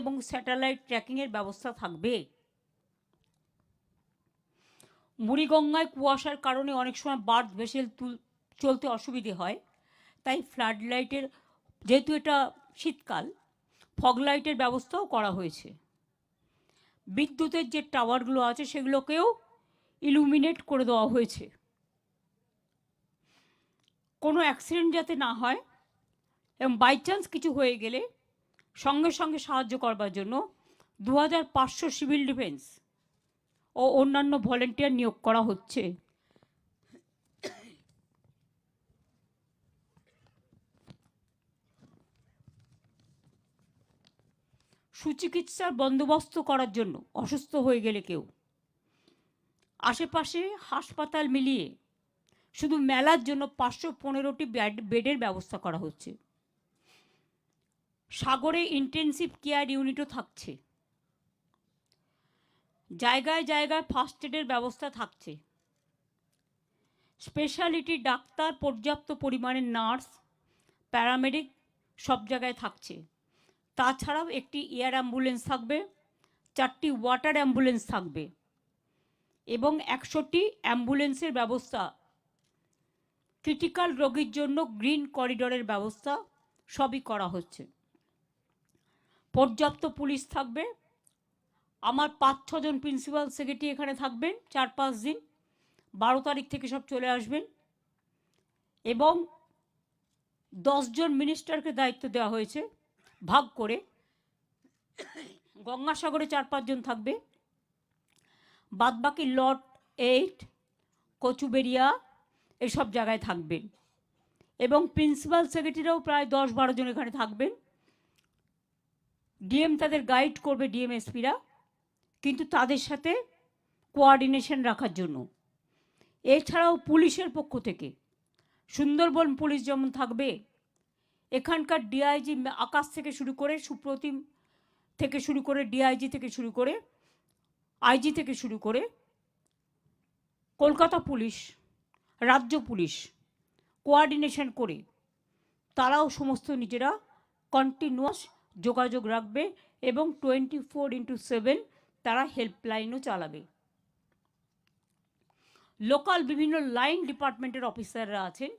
এবং স্যাটেলাইট ট্র্যাকিংয়ের ব্যবস্থা থাকবে। মুড়িগঙ্গায় কুয়াশার কারণে অনেক সময় বার্থ ভেসেল তুল, চলতে অসুবিধে হয়। তাই ফ্লাড লাইটের, যেহেতু এটা শীতকাল, ফগ লাইটের ব্যবস্থাও করা হয়েছে। বিদ্যুতের যে টাওয়ারগুলো আছে সেগুলোকেও ইলুমিনেট করে দেওয়া হয়েছে। কোনো অ্যাক্সিডেন্ট যাতে না হয়, এবং বাই চান্স কিছু হয়ে গেলে সঙ্গে সঙ্গে সাহায্য করবার জন্য দু হাজার পাঁচশো সিভিল ডিফেন্স ও অন্যান্য ভলেন্টিয়ার নিয়োগ করা হচ্ছে। সুচিকিৎসার বন্দোবস্ত করার জন্য অসুস্থ হয়ে গেলে কেউ। আশেপাশে হাসপাতাল মিলিয়ে শুধু মেলার জন্য পাঁচশো পনেরোটি বেডের ব্যবস্থা করা হচ্ছে। সাগরে ইন্টেনসিভ কেয়ার ইউনিটও থাকছে। জায়গায় জায়গায় ফার্স্ট এডের ব্যবস্থা থাকছে। স্পেশালিটি ডাক্তার, পর্যাপ্ত পরিমাণে নার্স প্যারামেডিক সব জায়গায় থাকছে। তাছাড়াও একটি এয়ার অ্যাম্বুলেন্স থাকবে, চারটি ওয়াটার অ্যাম্বুলেন্স থাকবে এবং একশোটি অ্যাম্বুলেন্সের ব্যবস্থা। ক্রিটিক্যাল রোগীর জন্য গ্রিন করিডোরের ব্যবস্থা সবই করা হচ্ছে। পর্যাপ্ত পুলিশ থাকবে। আমার পাঁচ ছজন প্রিন্সিপাল সেক্রেটারি এখানে থাকবেন, চার, পাঁচ দিন। বারো তারিখ থেকে সব চলে আসবেন। এবং দশজন মিনিস্টারকে দায়িত্ব দেওয়া হয়েছে, ভাগ করে। গঙ্গাসাগরে চার পাঁচজন থাকবে। বাদবাকি লট এইট কচুবেরিয়া এসব জায়গায় থাকবেন। এবং প্রিন্সিপাল সেক্রেটারিরাও প্রায় দশ, বারো জন এখানে থাকবেন। ডিএম তাদের গাইড করবে ডিএমএসপিরা কিন্তু তাদের সাথে কোয়ার্ডিনেশন রাখার জন্য। এছাড়াও পুলিশের পক্ষ থেকে, সুন্দরবন পুলিশ যেমন থাকবে, এখানকার ডিআইজি আকাশ থেকে শুরু করে সুপ্রতিম থেকে শুরু করে ডিআইজি থেকে শুরু করে আইজি থেকে শুরু করে কলকাতা পুলিশ, রাজ্য পুলিশ কোয়ার্ডিনেশন করে, তারাও সমস্ত নিজেরা কন্টিনিউয়াস যোগাযোগ রাখবে এবং টোয়েন্টি ফোর ইন্টু সেভেন তারা হেল্পলাইনও চালাবে। লোকাল বিভিন্ন লাইন ডিপার্টমেন্টের অফিসাররা আছেন।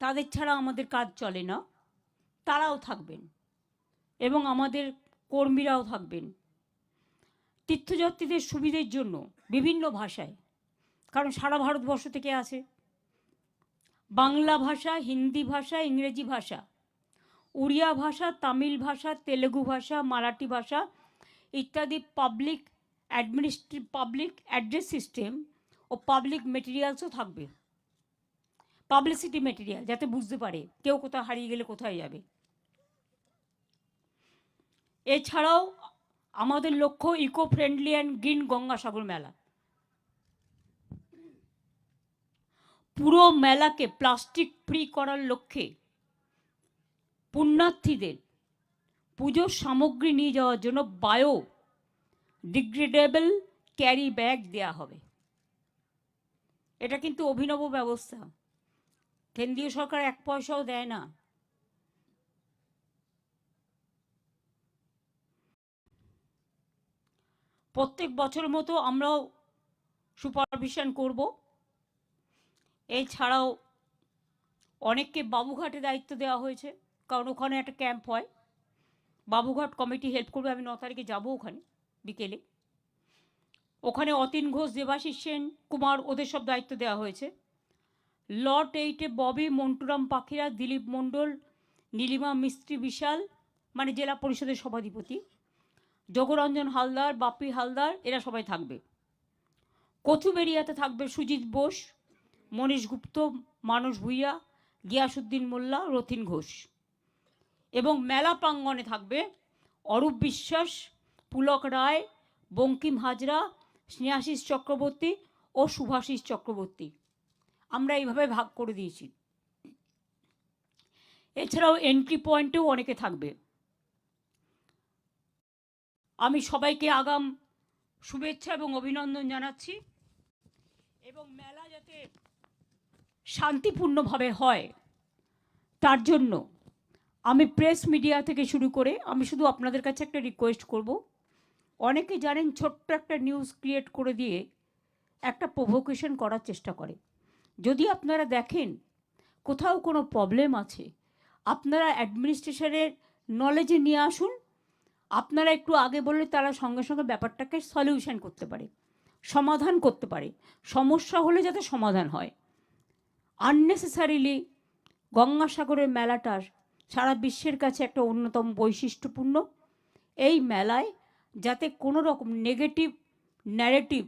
তাদের ছাড়া আমাদের কাজ চলে না। তারাও থাকবেন এবং আমাদের কর্মীরাও থাকবেন। তীর্থযাত্রীদের সুবিধের জন্য বিভিন্ন ভাষায়, কারণ সারা ভারতবর্ষ থেকে আছে বাংলা ভাষা, হিন্দি ভাষা, ইংরেজি ভাষা উড়িয়া ভাষা, তামিল ভাষা, তেলেগু ভাষা, মারাঠি ভাষা ইত্যাদি public administration public address system ও পাবলিক মেটেরিয়ালসও থাকবে। পাবলিসিটি মেটেরিয়াল যাতে বুঝতে পারে কেউ কোথাও হারিয়ে গেলে কোথায় যাবে। এছাড়াও আমাদের লক্ষ্য eco friendly and green Gangasagar Mela. পুরো মেলাকে প্লাস্টিক ফ্রি করার লক্ষ্যে পুণ্যার্থীদের পুজোর সামগ্রী নিয়ে যাওয়ার জন্য বায়ো ডিগ্রেডেবল ক্যারি ব্যাগ দেয়া হবে। এটা কিন্তু অভিনব ব্যবস্থা। কেন্দ্রীয় সরকার এক পয়সাও দেয় না। প্রত্যেক বছর মতো আমরাও সুপারভিশন করব। এছাড়াও অনেককে বাবুঘাটে দায়িত্ব দেওয়া হয়েছে। কারণ ওখানে একটা ক্যাম্প হয়। বাবুঘাট কমিটি হেল্প করবে, আমি ন তারিখে যাব ওখানে, বিকেলে। ওখানে অতীন ঘোষ, দেবাশিস সেন, কুমার, ওদের সব দায়িত্ব দেওয়া হয়েছে। লট এইটে ববি, মন্টুরাম পাখিরা, দিলীপ মণ্ডল, নীলিমা মিস্ত্রি বিশাল মানে জেলা পরিষদের সভাধিপতি। যোগরঞ্জন হালদার বাপি হালদার, এরা সবাই থাকবে। কচুবেরিয়াতে থাকবে সুজিত বোস, মনীষ গুপ্ত, মানস ভূঁইয়া, গিয়াসুদ্দিন মোল্লা, রথিন ঘোষ। এবং মেলা প্রাঙ্গণে থাকবে অরূপ বিশ্বাস, পুলক রায়, বঙ্কিম হাজরা, স্নেহাশিস চক্রবর্তী ও শুভাশিস চক্রবর্তী। আমরা এইভাবে ভাগ করে দিয়েছি। এছাড়াও এন্ট্রি পয়েন্টেও অনেকে থাকবে। আমি সবাইকে আগাম শুভেচ্ছা এবং অভিনন্দন জানাচ্ছি। এবং মেলা যাতে শান্তিপূর্ণভাবে হয়, তার জন্য আমি প্রেস মিডিয়া থেকে শুরু করে আমি শুধু আপনাদের কাছে একটা রিকোয়েস্ট করব। অনেকে জানেন ছোট্ট একটা নিউজ ক্রিয়েট করে দিয়ে একটা প্রভোকেশন করার চেষ্টা করে। যদি আপনারা দেখেন কোথাও কোনো প্রবলেম আছে, আপনারা অ্যাডমিনিস্ট্রেশনের নলেজে নিয়ে আসুন, আপনারা একটু আগে বললে তারা সঙ্গে সঙ্গে ব্যাপারটাকে সলিউশন করতে পারে, সমাধান করতে পারে। সমস্যা হলে যাতে সমাধান হয়। আননেসেসারিলি গঙ্গাসাগরের মেলাটা সারা বিশ্বের কাছে একটা অন্যতম বৈশিষ্ট্যপূর্ণ। এই মেলায় যাতে কোনো রকম নেগেটিভ ন্যারেটিভ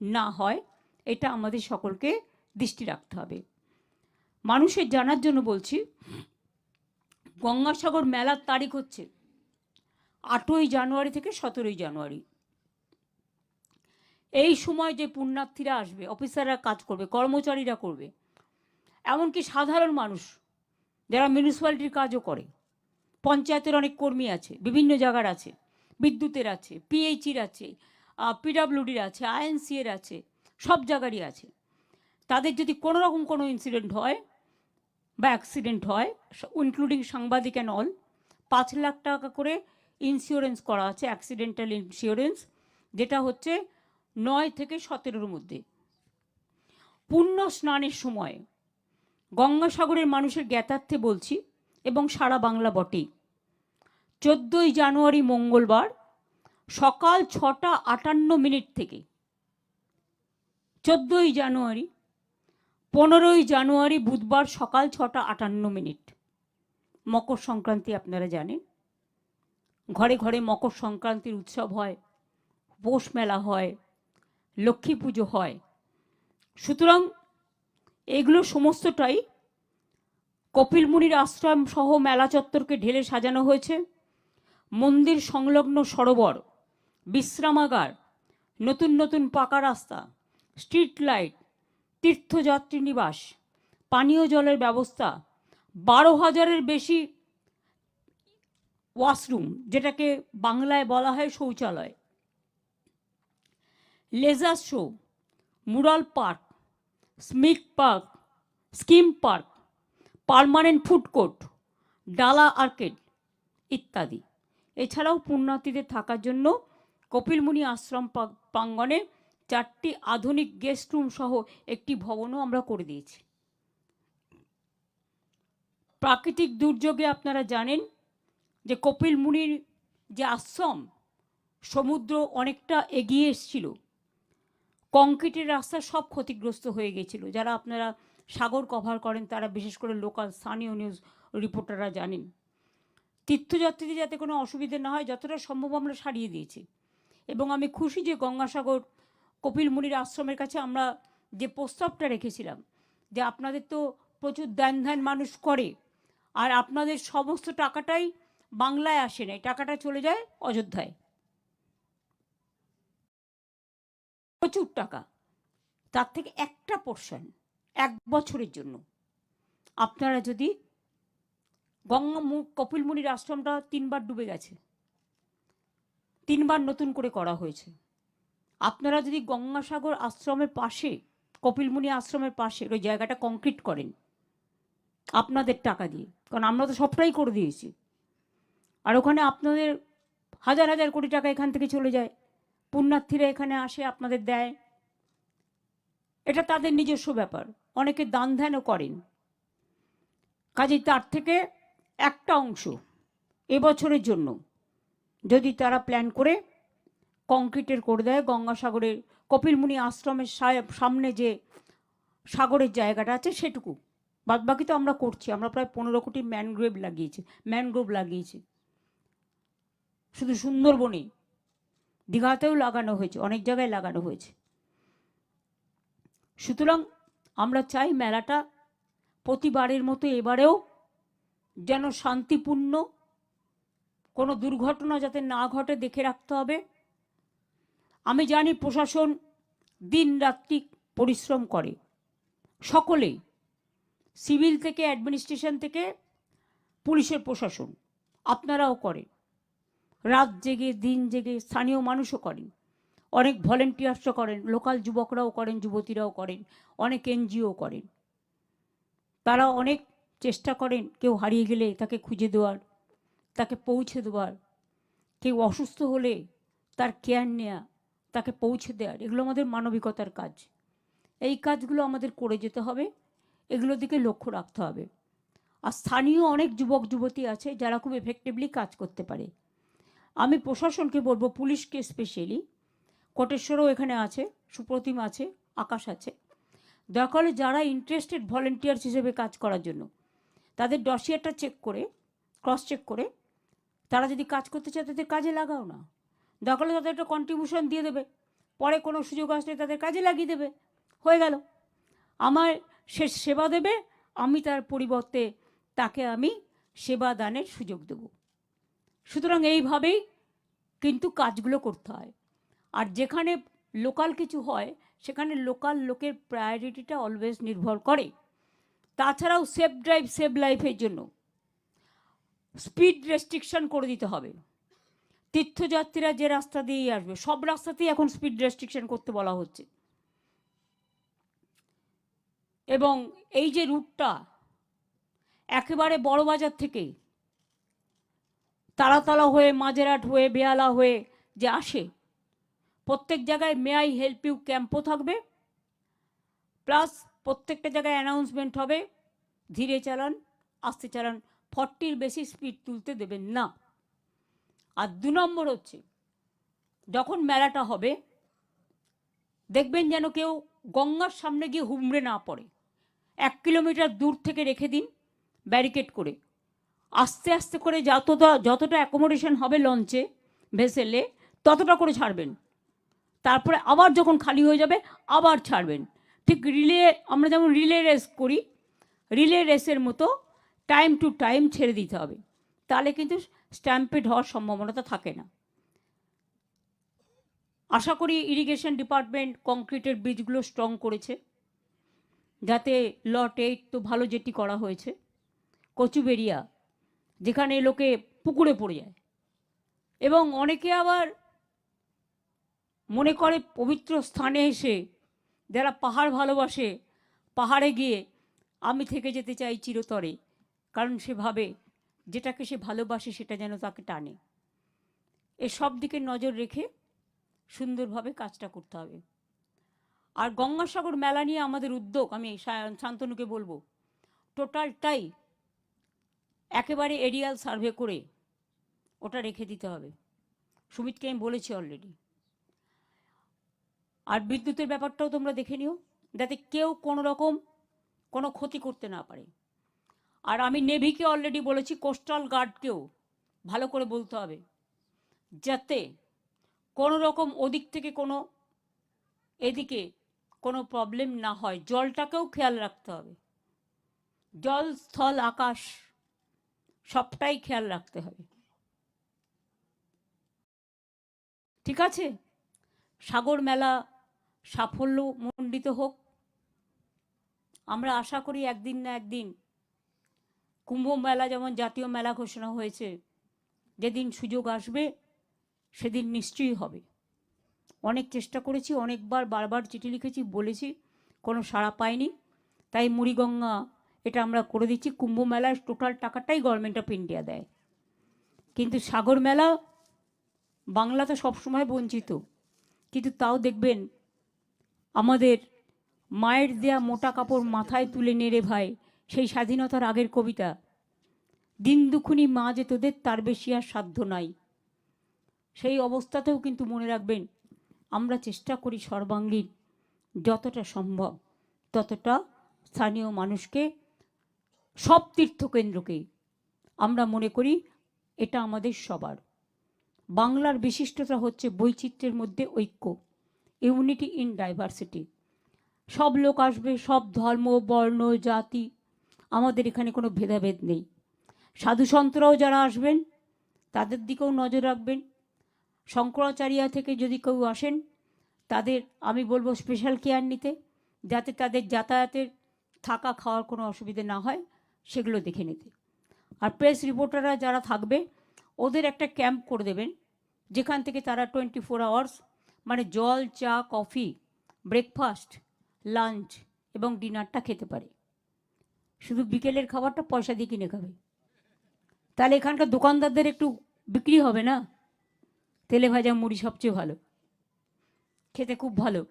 না হয়, এটা আমাদের সকলকে দৃষ্টি রাখতে হবে। মানুষের জানার জন্য বলছি, গঙ্গাসাগর মেলার তারিখ হচ্ছে আটই জানুয়ারি থেকে সতেরোই জানুয়ারি। এই সময় যে পুণ্যার্থীরা আসবে, অফিসাররা কাজ করবে, কর্মচারীরা করবে, এমনকি সাধারণ মানুষ যারা মিউনিসিপ্যালিটির কাজও করে। পঞ্চায়েতের অনেক কর্মী আছে, বিভিন্ন জায়গার আছে, বিদ্যুতের আছে পিএইচির আছে পিডাব্লিউডির আছে আইএনসিএর আছে, সব জায়গারই আছে। তাদের যদি কোনো রকম কোনো ইনসিডেন্ট হয় বা অ্যাক্সিডেন্ট হয় ইনক্লুডিং সাংবাদিক অ্যান্ড অল পাঁচ লাখ টাকা করে ইন্স্যুরেন্স করা আছে অ্যাক্সিডেন্টাল ইন্স্যুরেন্স যেটা হচ্ছে নয় থেকে সতেরোর মধ্যে। পুণ্য স্নানের সময় গঙ্গাসাগরের মানুষের জ্ঞাতার্থে বলছি, এবং সারা বাংলা বটেই। চোদ্দোই জানুয়ারি মঙ্গলবার সকাল ছটা আটান্ন মিনিট থেকে, চোদ্দোই জানুয়ারি, পনেরোই জানুয়ারি বুধবার সকাল ছটা আটান্ন মিনিট। মকর সংক্রান্তি আপনারা জানেন। ঘরে ঘরে মকর সংক্রান্তির উৎসব হয় পৌষ মেলা হয়, লক্ষ্মী পুজো হয়। সুতরাং এগুলো সমস্তটাই কপিল মুনির আশ্রম সহ মেলা চত্বরকে ঢেলে সাজানো হয়েছে। মন্দির সংলগ্ন সরোবর, বিশ্রামাগার, নতুন নতুন পাকা রাস্তা, স্ট্রিট লাইট, তীর্থযাত্রী নিবাস, পানীয় জলের ব্যবস্থা, বারো হাজারের বেশি ওয়াশরুম, যেটাকে বাংলায় বলা হয় শৌচালয়। Laser show, mural park স্মিক park, scheme park, permanent food court, ডালা আর্কেড ইত্যাদি। এছাড়াও পুণ্যার্থীদের থাকার জন্য কপিলমুনি আশ্রম পা- প্রাঙ্গণে চারটি আধুনিক গেস্ট রুম সহ একটি ভবনও আমরা করে দিয়েছি। প্রাকৃতিক দুর্যোগে আপনারা জানেন যে কপিল মুনির যে আশ্রম, সমুদ্র অনেকটা এগিয়ে এসছিল। কংক্রিটের রাস্তা সব ক্ষতিগ্রস্ত হয়ে গেছিল। যারা আপনারা সাগর কভার করেন, তারা বিশেষ করে লোকাল স্থানীয় নিউজ রিপোর্টাররা জানেন। তীর্থযাত্রীদের যাতে কোনো অসুবিধে না হয়, যতটা সম্ভব আমরা সারিয়ে দিয়েছি। এবং আমি খুশি যে গঙ্গাসাগর, কপিল মুনির আশ্রমের কাছে আমরা যে প্রস্তাবটা রেখেছিলাম, যে আপনাদের তো প্রচুর দান ধ্যান মানুষ করে, আর আপনাদের সমস্ত টাকাটাই বাংলায় আসে না টাকাটা চলে যায় অযোধ্যায়। প্রচুর টাকা। তার থেকে একটা পোর্শন এক বছরের জন্য। আপনারা যদি গঙ্গা মু- কপিল মুনির আশ্রমটা তিনবার ডুবে গেছে, তিনবার নতুন করে করা হয়েছে। আপনারা যদি গঙ্গাসাগর আশ্রমের পাশে কপিলমুনি আশ্রমের পাশে ওই জায়গাটা কংক্রিট করেন, আপনাদের টাকা দিয়ে, কারণ আমরা তো সবটাই করে দিয়েছি। আর ওখানে আপনাদের হাজার হাজার কোটি টাকা এখান থেকে চলে যায়। পুণ্যার্থীরা এখানে আসে, আপনাদের দেয়। এটা তাদের নিজস্ব ব্যাপার। অনেকে দান ধ্যানও করেন। কাজেই তার থেকে একটা অংশ এবছরের জন্য যদি তারা প্ল্যান করে কংক্রিটের করে দেয়, গঙ্গাসাগরের কপিলমুনি আশ্রমের সামনে যে সাগরের জায়গাটা আছে সেটুকু। বাদবাকি তো আমরা করছি। আমরা প্রায় পনেরো কোটি ম্যানগ্রোভ লাগিয়েছি ম্যানগ্রোভ লাগিয়েছি। শুধু সুন্দরবনে দীঘাতেও লাগানো হয়েছে, অনেক জায়গায় লাগানো হয়েছে। সুতরাং আমরা চাই মেলাটা প্রতিবারের মতো এবারেও যেন শান্তিপূর্ণ, কোনো দুর্ঘটনা যাতে না ঘটে দেখে রাখতে হবে। আমি জানি প্রশাসন দিন রাত্রি পরিশ্রম করে। সকলেই, সিভিল থেকে, অ্যাডমিনিস্ট্রেশন থেকে, পুলিশের প্রশাসন, আপনারাও করেন। রাত জেগে, দিন জেগে স্থানীয় মানুষও করেন। অনেক ভলেন্টিয়ার্সও করেন লোকাল যুবকরাও করেন, যুবতীরাও করেন, অনেক এনজিও করেন। তারা অনেক চেষ্টা করেন কেউ হারিয়ে গেলে তাকে খুঁজে দেওয়ার, তাকে পৌঁছে দেওয়ার। কেউ অসুস্থ হলে তার কেয়ার নেওয়া তাকে পৌঁছে দেওয়ার, এগুলো আমাদের মানবিকতার কাজ। এই কাজগুলো আমাদের করে যেতে হবে, এগুলোর দিকে লক্ষ্য রাখতে হবে। আর স্থানীয় অনেক যুবক, যুবতী আছে যারা খুব এফেক্টিভলি কাজ করতে পারে। আমি প্রশাসনকে বলব, পুলিশকে স্পেশালি কোটেশ্বরও এখানে আছে, সুপ্রতিম আছে, আকাশ আছে। দরকার যারা ইন্টারেস্টেড ভলেন্টিয়ার্স হিসেবে কাজ করার জন্য, তাদের ডসিয়ারটা চেক করে ক্রস চেক করে, তারা যদি কাজ করতে চায় তাদের কাজে লাগাও না। দরকার তাদের একটা কন্ট্রিবিউশন দিয়ে দেবে, পরে কোনো সুযোগ আসলে তাদের কাজে লাগিয়ে দেবে। হয়ে গেল। আমার সে সেবা দেবে, আমি তার পরিবর্তে তাকে আমি সেবা দানের সুযোগ দেব। সুতরাং এইভাবেই কিন্তু কাজগুলো করতে হয়। আর যেখানে লোকাল কিছু হয়, সেখানে লোকাল লোকের প্রায়োরিটিটা অলওয়েজ নির্ভর করে। তাছাড়াও সেফ ড্রাইভ সেভ লাইফের জন্য স্পিড রেস্ট্রিকশন করে দিতে হবে। তীর্থযাত্রীরা যে রাস্তা দিয়েই আসবে, সব রাস্তাতেই এখন স্পিড রেস্ট্রিকশন করতে বলা হচ্ছে। এবং এই যে রুটটা একেবারে বড় বাজার থেকে তারাতলা হয়ে, মাঝেরহাট হয়ে বেয়ালা হয়ে যে আসে, প্রত্যেক জায়গায় মে আই হেল্প ইউ ক্যাম্পও থাকবে প্লাস প্রত্যেকটা জায়গায় অ্যানাউন্সমেন্ট হবে, ধীরে চালান, আস্তে চালান ফর্টির বেশি স্পিড তুলতে দেবেন না। আর দু নম্বর হচ্ছে, যখন মেলাটা হবে, দেখবেন যেন কেউ গঙ্গার সামনে গিয়ে হুমড়ে না পড়ে। এক কিলোমিটার দূর থেকে রেখে দিন ব্যারিকেড করে। আস্তে আস্তে করে যতটা যতটা অ্যাকোমোডেশন হবে লঞ্চে ভেসেলে ততটা করে ছাড়বেন। তারপরে আবার যখন খালি হয়ে যাবে, আবার ছাড়বেন। ঠিক রিলে আমরা যেমন রিলে রেস করি রিলে রেসের মতো টাইম টু টাইম ছেড়ে দিতে হবে। তাহলে কিন্তু স্ট্যাম্পেড হওয়ার সম্ভাবনাটা থাকে না। আশা করি ইরিগেশন ডিপার্টমেন্ট কংক্রিটের বীজগুলো স্ট্রং করেছে। যাতে লট এইট তো ভালো যেটি করা হয়েছে। কচুবেরিয়া যেখানে লোকে পুকুরে পড়ে যায়। এবং অনেকে আবার মনে করে পবিত্র স্থানে এসে যারা পাহাড় ভালোবাসে, পাহাড়ে গিয়ে আমি থেকে যেতে চাই চিরতরে, কারণ সে ভাবে যেটাকে সে ভালোবাসে সেটা যেন তাকে টানে। এ সব দিকে নজর রেখে সুন্দরভাবে কাজটা করতে হবে। আর গঙ্গাসাগর মেলা নিয়ে আমাদের উদ্যোগ, আমি শান্তনুকে বলব, টোটালটাই একেবারে এরিয়াল সার্ভে করে ওটা রেখে দিতে হবে। সুমিতকে আমি বলেছি অলরেডি আর বিদ্যুতের ব্যাপারটাও তোমরা দেখে নিও, যাতে কেউ কোনো রকম কোনো ক্ষতি করতে না পারে। আর আমি নেভিকে অলরেডি বলেছি কোস্টাল গার্ডকেও ভালো করে বলতে হবে, যাতে কোনো রকম ওদিক থেকে কোনো এদিকে কোনো প্রবলেম না হয়। জলটাকেও খেয়াল রাখতে হবে। জল, স্থল, আকাশ সবটাই খেয়াল রাখতে হবে। ঠিক আছে? সাগর মেলা সাফল্য মণ্ডিত হোক। আমরা আশা করি একদিন না একদিন কুম্ভ মেলা যেমন জাতীয় মেলা ঘোষণা হয়েছে, যেদিন সুযোগ আসবে সেদিন নিশ্চয়ই হবে। অনেক চেষ্টা করেছি, অনেকবার বারবার চিঠি লিখেছি, বলেছি, কোনো সাড়া পাইনি। তাই মুড়িগঙ্গা এটা আমরা করে দিচ্ছি। কুম্ভ মেলার টোটাল টাকাটাই গভর্নমেন্ট অফ ইন্ডিয়া দেয়। কিন্তু সাগর মেলা বাংলা তো সবসময় বঞ্চিত। কিন্তু তাও দেখবেন আমাদের মায়ের দেয়া মোটা কাপড় মাথায় তুলে নেড়ে ভাই, সেই স্বাধীনতার আগের কবিতা। দিন দুখুনি মা যে তোদের, তার বেশি আর সাধ্য নাই। সেই অবস্থাতেও কিন্তু মনে রাখবেন, আমরা চেষ্টা করি সর্বাঙ্গীন, যতটা সম্ভব, ততটা স্থানীয় মানুষকে সব তীর্থকেন্দ্রকেই। আমরা মনে করি এটা আমাদের সবার। বাংলার বিশিষ্টতা হচ্ছে বৈচিত্র্যের মধ্যে ঐক্য, ইউনিটি ইন ডাইভার্সিটি। সব লোক আসবে, সব ধর্ম, বর্ণ, জাতি, আমাদের এখানে কোনো ভেদাভেদ নেই। সাধু সন্তরাও যারা আসবেন, তাদের দিকেও নজর রাখবেন। শঙ্করাচার্য থেকে যদি কেউ আসেন, তাদের, আমি বলব স্পেশাল কেয়ার নিতে, যাতে তাদের যাতায়াতের থাকা খাওয়ার কোনো অসুবিধে না হয়। সেগুলো দেখে নিতে। আর প্রেস রিপোর্টাররা যারা থাকবে, ওদের একটা ক্যাম্প করে দেবেন, যেখান থেকে তারা টোয়েন্টি ফোর আওয়ার্স মানে জল, চা কফি ব্রেকফাস্ট লাঞ্চ এবং ডিনারটা খেতে পারে। শুধু বিকেলের খাবারটা পয়সা দিয়ে কিনে খাবে। তাহলে এখানকার দোকানদারদের একটু বিক্রি হবে না? তেলে ভাজা মুড়ি সবচেয়ে ভালো। খেতে খুব ভালো।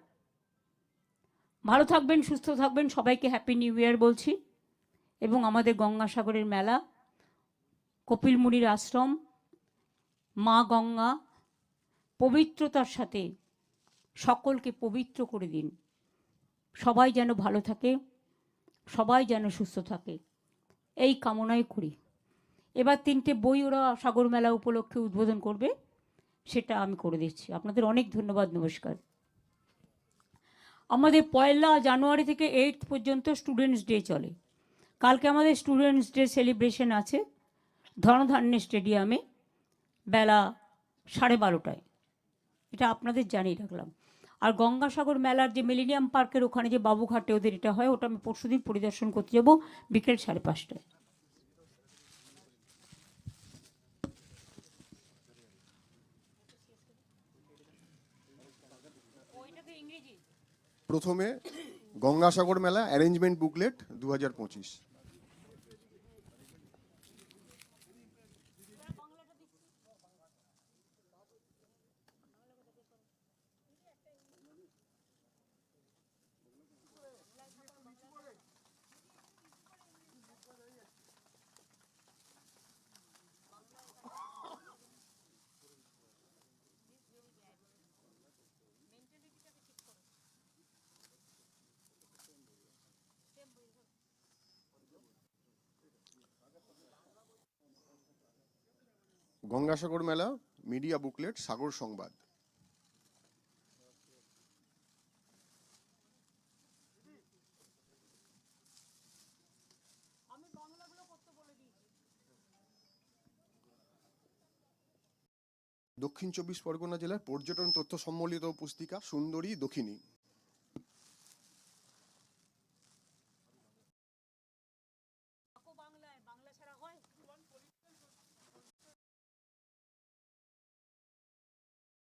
ভালো থাকবেন, সুস্থ থাকবেন, সবাইকে হ্যাপি নিউ ইয়ার বলছি। এবং আমাদের গঙ্গাসাগরের মেলা কপিল মুনির আশ্রম, মা গঙ্গা, পবিত্রতার সাথে সকলকে পবিত্র করে দিন। সবাই যেন ভালো থাকে, সবাই যেন সুস্থ থাকে। এই কামনাই করি। এবার তিনটে বই ওরা সাগর মেলা উপলক্ষে উদ্বোধন করবে, সেটা আমি করে দিচ্ছি। আপনাদের অনেক ধন্যবাদ, নমস্কার। আমাদের পয়লা জানুয়ারি থেকে এইট পর্যন্ত স্টুডেন্টস ডে চলে। কালকে আমাদের স্টুডেন্টস ডে সেলিব্রেশন আছে ধনধান্য স্টেডিয়ামে বেলা সাড়ে বারোটায়। এটা আপনাদের জানিয়ে রাখলাম। আর গঙ্গাসাগর মেলার যে মিলেনিয়াম পার্কের ওখানে যে বাবুঘাটে ওদের এটা হয়, ওটা আমি পরশুদিন পরিদর্শন করতে যাব, বিকেল সাড়ে পাঁচটায়। প্রথমে গঙ্গাসাগর মেলা অ্যারেঞ্জমেন্ট বুকলেট দু হাজার পঁচিশ। গঙ্গাসাগর মেলা মিডিয়া বুকলেট সাগর সংবাদ। দক্ষিণ চব্বিশ পরগনা জেলার পর্যটন তথ্য সম্বলিত পুস্তিকা সুন্দরী দক্ষিণী।